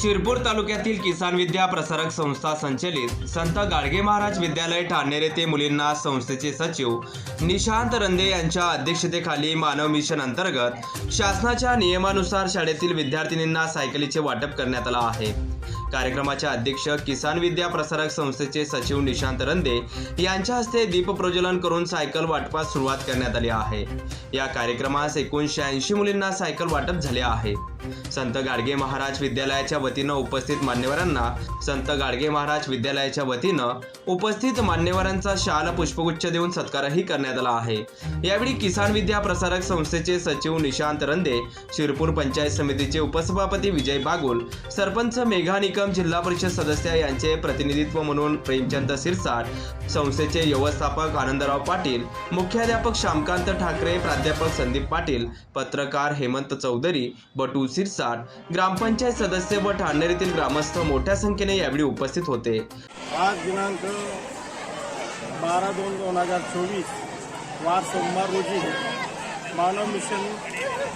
शिरपूर तालुक्यातील किसान विद्या प्रसारक संस्था संचलित संत गाडगे महाराज विद्यालय ठाणेर येथे मुलींना संस्थेचे सचिव निशांत रंदे यांच्या अध्यक्षतेखाली मानव मिशन अंतर्गत शासनाच्या नियमानुसार शाळेतील विद्यार्थिनींना सायकलीचे वाटप करण्यात आलं आहे. कार्यक्रमाचे अध्यक्ष किसान विद्या प्रसारक संस्थेचे सचिव निशांत रंदे यांच्या हस्ते दीप प्रज्वलन करून सायकल वाटपास सुरुवात करण्यात आली आहे. या कार्यक्रमास एकोणीसशे ऐंशी मुलींना सायकल वाटप झाले आहे. संत गाडगे महाराज विद्यालयाच्या वतीनं उपस्थित मान्यवरांना संत गाडगे महाराज विद्यालयाच्या वतीनं उपस्थित मान्यवरांचा शाल पुष्पगुच्छ देऊन सत्कारही करण्यात आला आहे. यावेळी किसान विद्या प्रसारक संस्थेचे सचिव निशांत रंदे शिरपूर पंचायत समितीचे उपसभापती विजय बागुल सरपंच मेघानिक निकम जिल्हा परिषद सदस्य यांचे प्रतिनिधित्व म्हणून प्रेमचंद सिरसाट संस्थेचे व्यवस्थापक आनंदराव पाटील मुख्याध्यापक श्यामकांत ठाकरे प्राध्यापक संदीप पाटील पत्रकार हेमंत चौधरी बटू सिरसाट ग्रामपंचायत सदस्य व ठाणेरीतील ग्रामस्थ मोठ्या संख्येने यावेळी उपस्थित होते. आज दिनांक बारा दोन दोन हजार चोवीस वार सोमवार रोजी मानव मिशन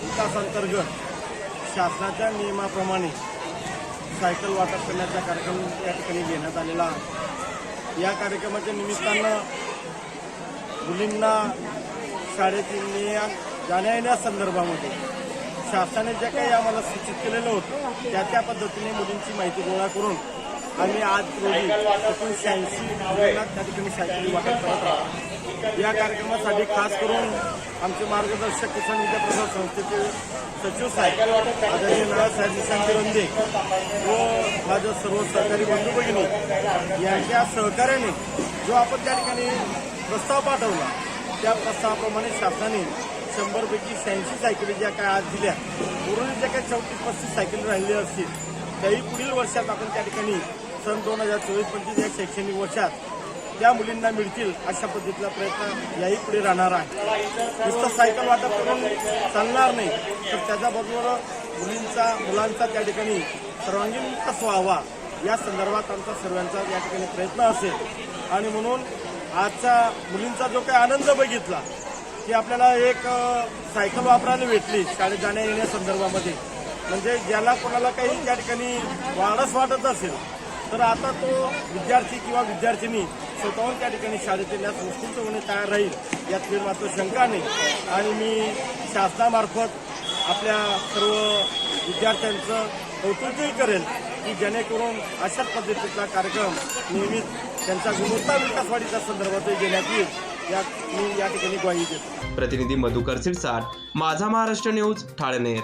विकास अंतर्गत शासनाच्या नियमाप्रमाणे सायकल वाटप करण्याचा कार्यक्रम या ठिकाणी घेण्यात आलेला आहे. या कार्यक्रमाच्या निमित्तानं मुलींना शाळेतील नियम जाण्या येण्यासंदर्भामध्ये शासनाने ज्या काही आम्हाला सूचित केलेलं होतं त्या त्या पद्धतीने मुलींची माहिती गोळा करून आम्ही आज रोजी एकूण शहाऐंशी मुलींना त्या ठिकाणी सायकल वाटप करत आहोत. या कार्यक्रमासाठी खास करून आमचे मार्गदर्शक किसान विद्या प्रसार संस्थेचे सचिव साहेब आदरणीय नानासाहेब निशांत रंदे व माझ्या सर्व सहकारी बंधू भगिनी यांच्या सहकार्याने जो आपण त्या ठिकाणी प्रस्ताव पाठवला त्या प्रस्तावाप्रमाणे शासनाने शंभरपैकी शहाऐंशी सायकली ज्या काय आज दिल्या उर्वरित ज्या काही चौतीस पस्तीस सायकली राहिल्या असतील त्याही पुढील वर्षात आपण त्या ठिकाणी सन दोन हजार चोवीस पंचवीस या शैक्षणिक वर्षात त्या मुलींना मिळतील अशा पद्धतीचा प्रयत्न याही पुढे राहणार आहे. नुसतं सायकल वाटप करून चालणार नाही तर त्याच्याबरोबर मुलींचा मुलांचा त्या ठिकाणी सर्वांगीण विकास व्हावा. या संदर्भात आमचा सर्वांचा या ठिकाणी प्रयत्न असेल. आणि म्हणून आजचा मुलींचा जो काही आनंद बघितला की आपल्याला एक सायकल वापरायला भेटली शाळेत जाण्या येण्यासंदर्भामध्ये म्हणजे ज्याला कोणाला काही त्या ठिकाणी वाढच वाटत असेल तर आता तो विद्यार्थी किंवा विद्यार्थिनी स्वतःहून त्या ठिकाणी शाळेत येण्यास उत्स्फूर्त होणे तयार राहील यात मात्र शंका नाही. आणि मी शासनामार्फत आपल्या सर्व विद्यार्थ्यांचं कौतुकही करेल की जेणेकरून अशाच पद्धतीचा कार्यक्रम नेहमीच त्यांचा गुणवत्ता विकास वाढीच्या संदर्भातही घेण्यात येईल या मी या ठिकाणी ग्वाही देतो. प्रतिनिधी मधुकर सिरसाट माझा महाराष्ट्र न्यूज ठाणेर